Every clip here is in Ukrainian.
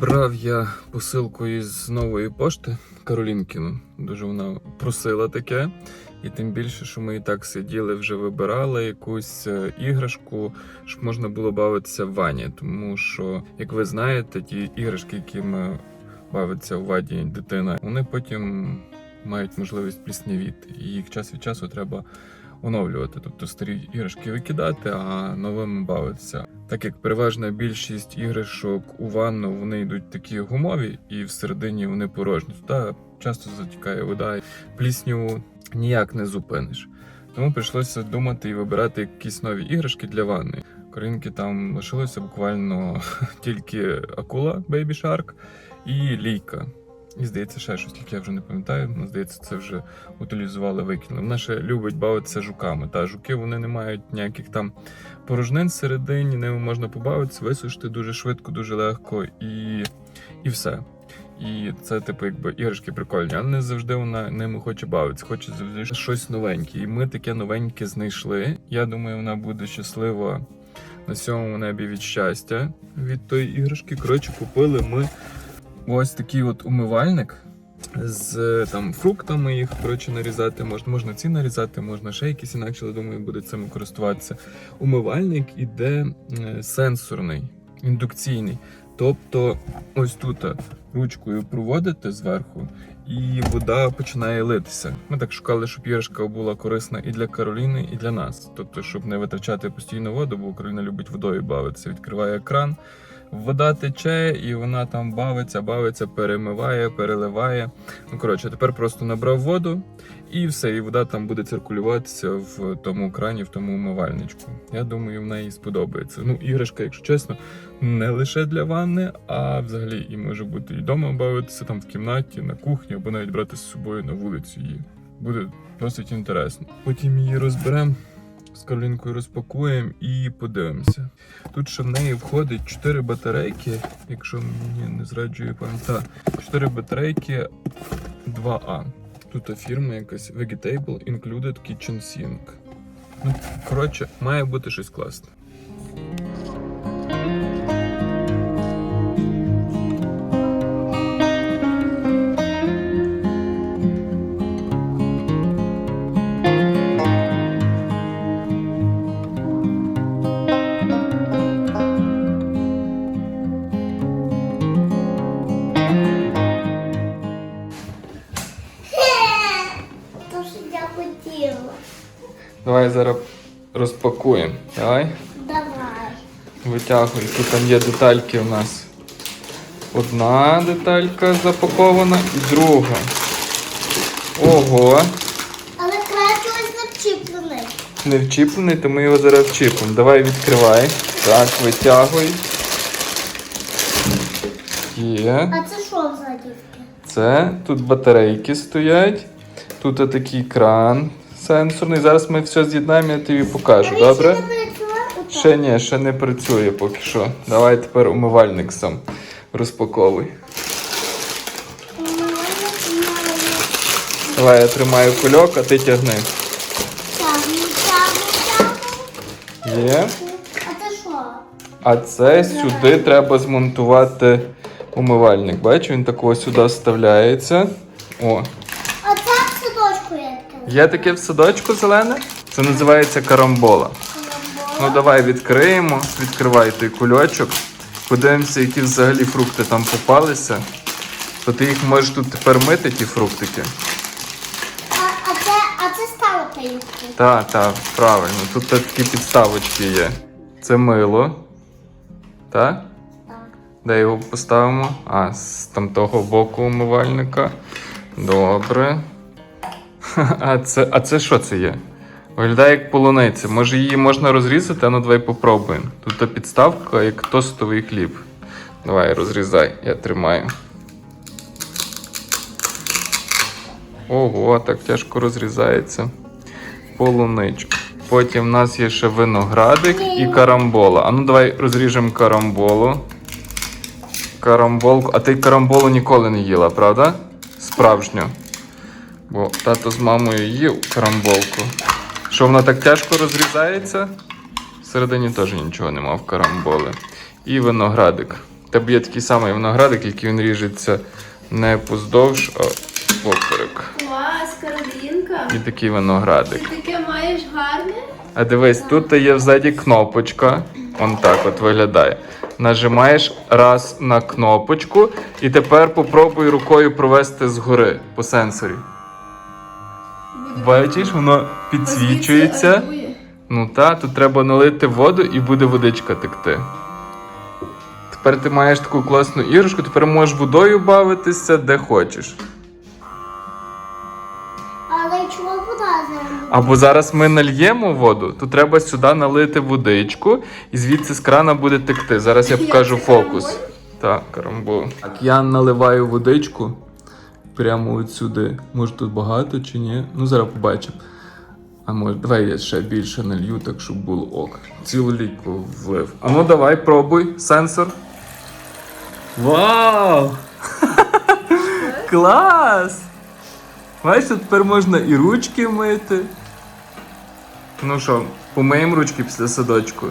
Забрав я посилку із нової пошти Каролінкіну. Дуже вона просила таке. І тим більше, що ми і так сиділи, вже вибирали якусь е, іграшку, щоб можна було бавитися в ванні. Тому що, як ви знаєте, ті іграшки, якими бавиться у ваді дитина, вони потім мають можливість пліснявіти. І їх час від часу треба оновлювати. Тобто старі іграшки викидати, а новими бавитися. Так як переважна більшість іграшок у ванну вони йдуть такі гумові, і всередині вони порожні. Туди часто затікає вода, плісню ніяк не зупиниш. Тому прийшлося думати і вибирати якісь нові іграшки для ванни. Коринки там лишилося буквально тільки акула Baby Shark і лійка. І здається, ще щось, тільки я вже не пам'ятаю. Здається, це вже утилізували, викинули. Вона ще любить бавитися жуками. Та жуки вони не мають ніяких там порожнин всередині, ними можна побавитися, висушити дуже швидко, дуже легко і, і все. І це, типу, якби іграшки прикольні, але не завжди вона ними хоче бавитися, хоче завжди щось новеньке. І ми таке новеньке знайшли. Я думаю, вона буде щаслива на сьомому небі від щастя від тої іграшки. Коротше, купили ми ось такий от умивальник. З там фруктами їх коротше нарізати можна, можна ці нарізати, можна ще якісь інакше, думаю, буде цим користуватися. Умивальник іде е, сенсорний, індукційний. Тобто, ось тут ручкою проводите зверху, і вода починає литися. Ми так шукали, щоб іграшка була корисна і для Кароліни, і для нас. Тобто, щоб не витрачати постійно воду, бо Кароліна любить водою бавитися. Відкриває кран, вода тече, і вона там бавиться, бавиться, перемиває, переливає. Ну коротше, тепер просто набрав воду. І все, і вода там буде циркулюватися в тому крані, в тому умивальничку. Я думаю, в неї сподобається. Ну, іграшка, якщо чесно, не лише для ванни, а взагалі і може бути і вдома бавитися там в кімнаті, на кухні, або навіть брати з собою на вулицю її. Буде досить інтересно. Потім її розберемо. З Каролінкою розпакуємо і подивимося. Тут ще в неї входить 4 батарейки, якщо мені не зраджує пам'ять. 4 батарейки 2А. Тут фірма якась Vegetable Included Kitchen Sink. Ну, коротше, має бути щось класне. Давай зараз розпакуємо. Давай. Давай. Витягуй, які там є детальки у нас. Одна деталька запакована і друга. Ого, Але ось не вчіплений. не вчіплений, то ми його зараз вчіпимо. Давай відкривай. Так, витягуй. Є. А це що взагалі? Це тут батарейки стоять. Тут отакий кран сенсорний. Зараз ми все з'єднаємо, я тобі покажу, добре? Ще ні, ще не працює поки що. Давай тепер умивальник сам розпаковуй. Давай я тримаю кульок, а ти тягни. Тягну. Є. А це що? А це сюди треба змонтувати умивальник. Бачиш, він такого сюди вставляється. О. А це в садочку є. Є таке в садочку зелене? Це називається карамбола. Ну давай відкриємо, відкривай той кульочок. Подивимося, які взагалі фрукти там попалися. То ти їх можеш тут тепер мити, ті фруктики. А, а це, а це ставити їх. Так, так, правильно. Тут такі підставочки є. Це мило. Так? Так. Де його поставимо? А, з там того боку умивальника. Добре. А це, а це що це є? Виглядає як полуниця. Може її можна розрізати, а ну давай попробуємо. Тут та підставка як тостовий хліб. Давай, розрізай, я тримаю. Ого, так тяжко розрізається. Полуничку. Потім в нас є ще виноградик і карамбола. А ну давай розріжемо карамболу. Карамболку. А ти карамболу ніколи не їла, правда? Справжню. Бо тато з мамою їв карамболку. Що вона так тяжко розрізається? Всередині теж нічого нема в карамболи. І виноградик. тебе є такий самий виноградик, який він ріжеться не поздовж, а поперек. Клас, Каролінка. І такий виноградик. Ти таке маєш гарне? А дивись, тут є взаді кнопочка. Он так от виглядає. Нажимаєш раз на кнопочку, і тепер попробуй рукою провести згори по сенсорі. Бачиш, воно підсвічується. Ну та, тут треба налити воду і буде водичка текти. Тепер ти маєш таку класну іграшку, тепер можеш водою бавитися де хочеш. Але чого вода зараз? Або зараз ми нальємо воду, то треба сюди налити водичку, і звідси з крана буде текти. Зараз я покажу фокус. Так, карамбол. Так, я наливаю водичку прямо от сюди. Може тут багато чи ні? Ну зараз побачимо. А може, давай я ще більше налью, так щоб було ок. Цілу ліку влив. А ну давай, пробуй, сенсор. Вау! Клас! Бачиш, тепер можна і ручки мити. Ну що, помиємо ручки після садочку.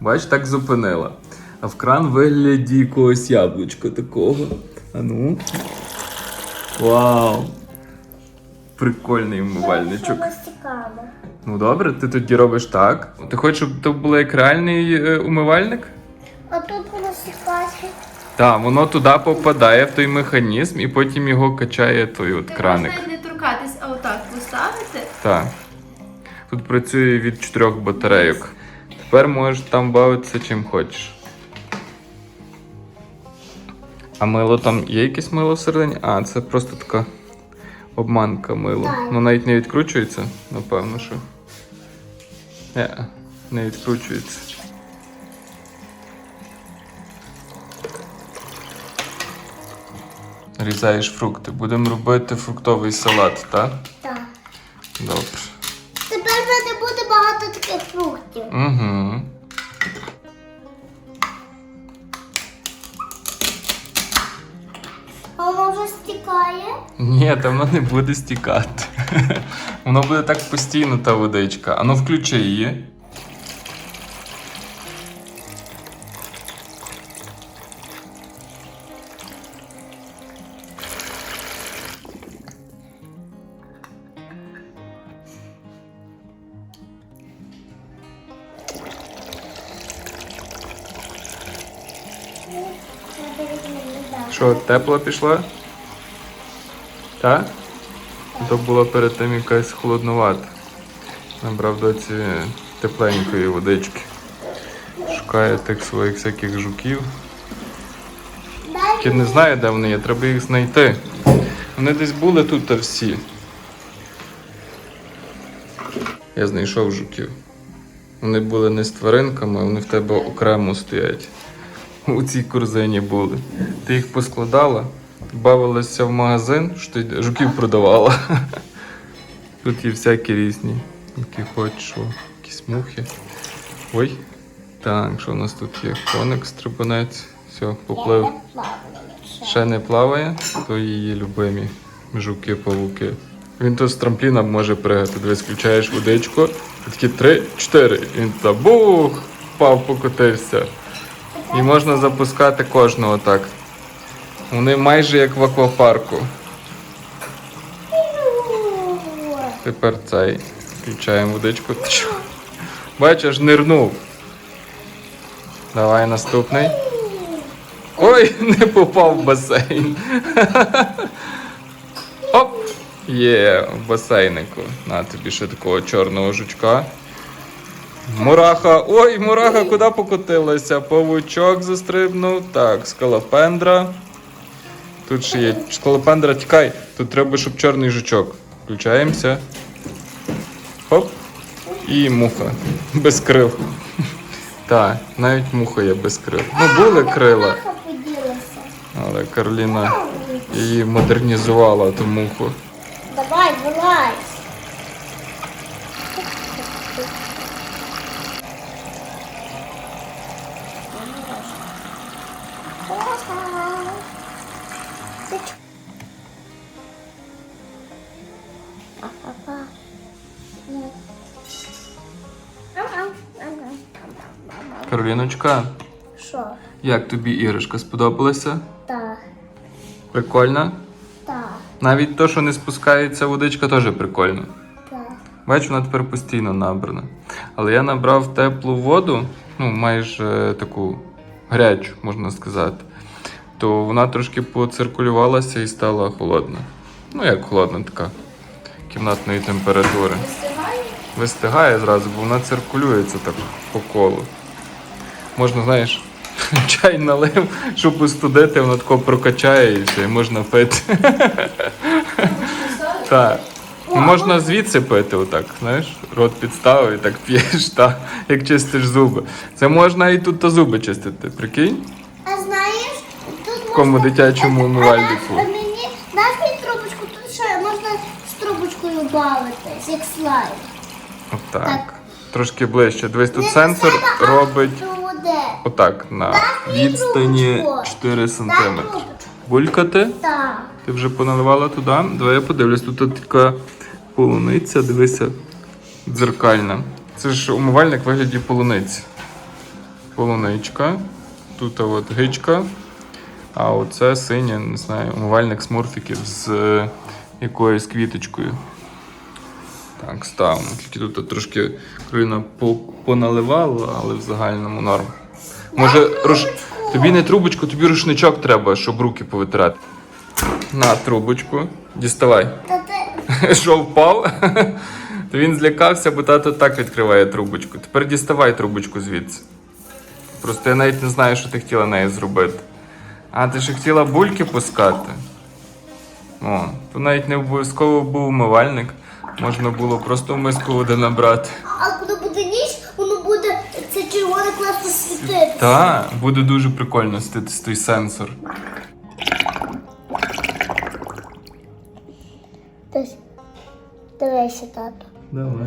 Бач, так зупинила. А в кран вигляді якогось яблучка такого. А ну. Вау! Прикольний умивальничок. Ну добре, ти тоді робиш так. Ти хочеш, щоб це був як реальний е, умивальник? А тут воно стікається. Так, воно туди попадає в той механізм і потім його качає той от Ти краник. навіть не торкатись, а отак поставити. Так. Тут працює від чотирьох батарейок. Тепер можеш там бавитися чим хочеш. А мило там є якесь мило всередині? А, це просто така обманка мило. Так. Ну навіть не відкручується, напевно, що. Не, не відкручується. Різаєш фрукти. Будемо робити фруктовий салат, так? Так. Добре. Тепер вже не буде багато таких фруктів. Угу. Вже стікає. Ні, там воно не буде стікати. Воно буде так постійно, та водичка. Ану, включи її. Що, тепло пішла? Так? То було перед тим якась холоднувата. Набрав доці тепленької водички. Шукає тих своїх всяких жуків. Я не знаю, де вони є, треба їх знайти. Вони десь були тут та всі. Я знайшов жуків. Вони були не з тваринками, вони в тебе окремо стоять. У цій корзині були. Ти їх поскладала, бавилася в магазин, що жуків продавала. Тут є всякі різні, які хочеш, якісь мухи. Ой. Так, що у нас тут є? Коник, стрибунець. Все, поплив. Ще не плаває, то її любимі жуки-павуки. Він тут з трампліна може пригати. Дивись, включаєш водичку, такі три-чотири. І Він та бух, впав, покотився. І можна запускати кожного так. Вони майже як в аквапарку. Тепер цей. Включаємо водичку. Бачиш, нирнув. Давай наступний. Ой, не попав в басейн. Оп! Є в басейнику. На тобі ще такого чорного жучка. Мураха. Ой, мураха, куди покотилася? Павучок застрибнув. Так, скалопендра. Тут ще є скалопендра, тікай. Тут треба, щоб чорний жучок. Включаємося. Хоп. І муха. Без крил. Так, навіть муха є без крил. Ну, були крила. Але Карліна її модернізувала ту муху. Кароліночка, Що? Як тобі іграшка сподобалася? Так, Прикольна? так, Навіть то, що не спускається водичка, теж прикольно. так. Бачу, вона тепер постійно набрана. Але я набрав теплу воду, ну майже таку гарячу, можна сказати. То вона трошки поциркулювалася і стала холодна. Ну, як холодна така кімнатної температури. Вистигає? Зразу, бо вона циркулюється так по колу. Можна, знаєш, чай налив, щоб остудити, воно тако прокачає і все, і можна пити. Так. Ну, можна звідси пити, отак, знаєш, рот підставив і так п'єш, та, як чистиш зуби. Це можна і тут то зуби чистити, прикинь? А знаєш, тут В кому дитячому умивальнику. А мені даш мені трубочку, тут ще можна трубочкою бавитись, як слайд. Отак. Так. Трошки ближче. Дивись, тут Не сенсор до себе, а робить води. отак на мені відстані трубочку. 4 Дай см. трубочку. Булькати? Так. Ти вже поналивала туди? Давай я подивлюсь. Тут така полуниця, дивися, дзеркальна. Це ж умивальник в вигляді полуниці. Полуничка. Тут от гичка. А оце синя, не знаю, умивальник смурфіків з якоюсь квіточкою. Так, ставимо. Тільки тут трошки по- поналивала, але в загальному норм. Може, руш... тобі не трубочку, тобі рушничок треба, щоб руки повитирати. На трубочку. Діставай. Що впав? То він злякався, бо тато так відкриває трубочку. Тепер діставай трубочку звідси. Просто я навіть не знаю, що ти хотіла нею зробити. А, ти ж хотіла бульки пускати? О, то навіть не обов'язково був умивальник. Можна було просто миску води набрати. А коли буде ніч, воно буде це червоне класно світити. Та, буде дуже прикольно стити той сенсор. Десь. Дивися, тато. Давай.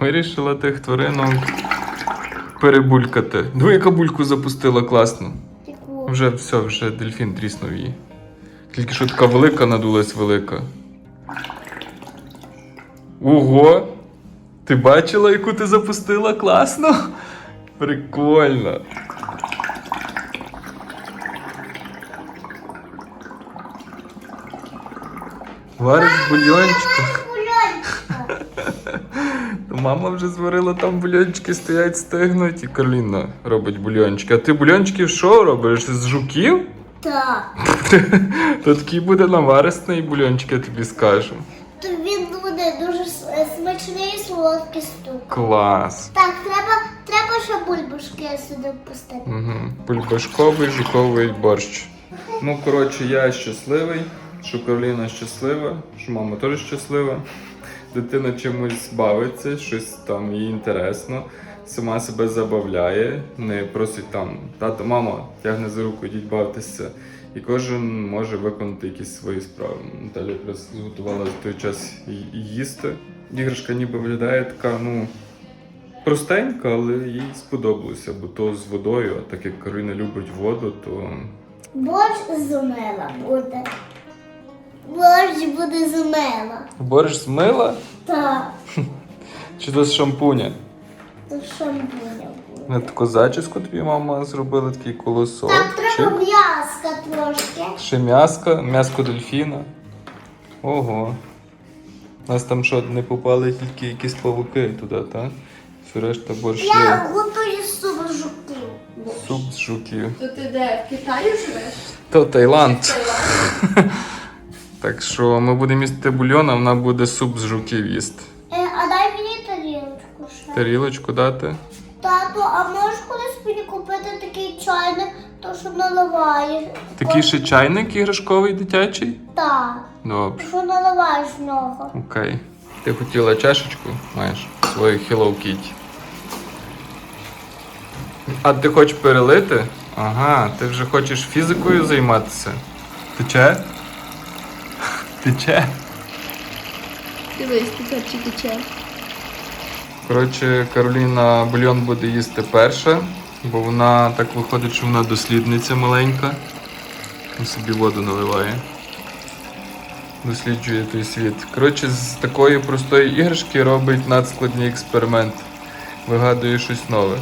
Вирішила тих тваринок перебулькати. Диви, яка бульку запустила класно. Вже все, вже дельфін тріснув її. Тільки що така велика надулась велика. Ого! Ти бачила, яку ти запустила класно? Прикольно. Вариш бульйончик. Мама вже зварила там бульйончики, стоять, стигнуть, і Кароліна робить бульйончики. А ти бульйончиків що робиш? З жуків? Так. То такий буде наварисний бульйончик, я тобі скажу. То він буде дуже с- е, смачний і солодкий стук. Клас. Так, треба, треба ще бульбашки сюди пустити. Угу. Бульбашковий жуковий борщ. Ну, коротше, я щасливий, що Кароліна щаслива, що мама теж щаслива. Дитина чимось бавиться, щось там їй інтересно, сама себе забавляє, не просить там тато, мама, тягне за руку, йдіть бавитися. І кожен може виконати якісь свої справи. Наталя якраз зготувала за той час їсти. Іграшка ніби виглядає така, ну, простенька, але їй сподобалося, бо то з водою, а так як Карина любить воду, то Борщ з умела буде. Борщ буде з умела. борщ з мила Так, чи то з шампуня? то шампуня буде. На таку зачіску тобі мама зробила такий колосок. Так, треба Чик. м'яска трошки. Ще м'яско, м'яско дельфіна. Ого. У нас там що, не попали тільки якісь павуки туди, так? Все решта борщ Я є. готую суп з жуків. Суп з жуків. То ти де? В Китаї живеш? То Таїланд. Таїланд. Так що ми будемо їсти бульйон, а вона буде суп з жуків їсти. Е, а дай мені тарілочку ще. Тарілочку дати? Тату, а можеш колись мені купити такий чайник, то що наливаєш? Такий ще чайник іграшковий дитячий? Так, Добре. що наливаєш в нього. Окей. Ти хотіла чашечку? Маєш свою Hello Kitty. А ти хочеш перелити? Ага, ти вже хочеш фізикою займатися. Тече? Тече? Дивись, тепер чи тече. Коротше, Кароліна бульйон буде їсти перша, бо вона так виходить, що вона дослідниця маленька. І собі воду наливає. досліджує той світ. Коротше, з такої простої іграшки робить надскладні експерименти. Вигадує щось нове.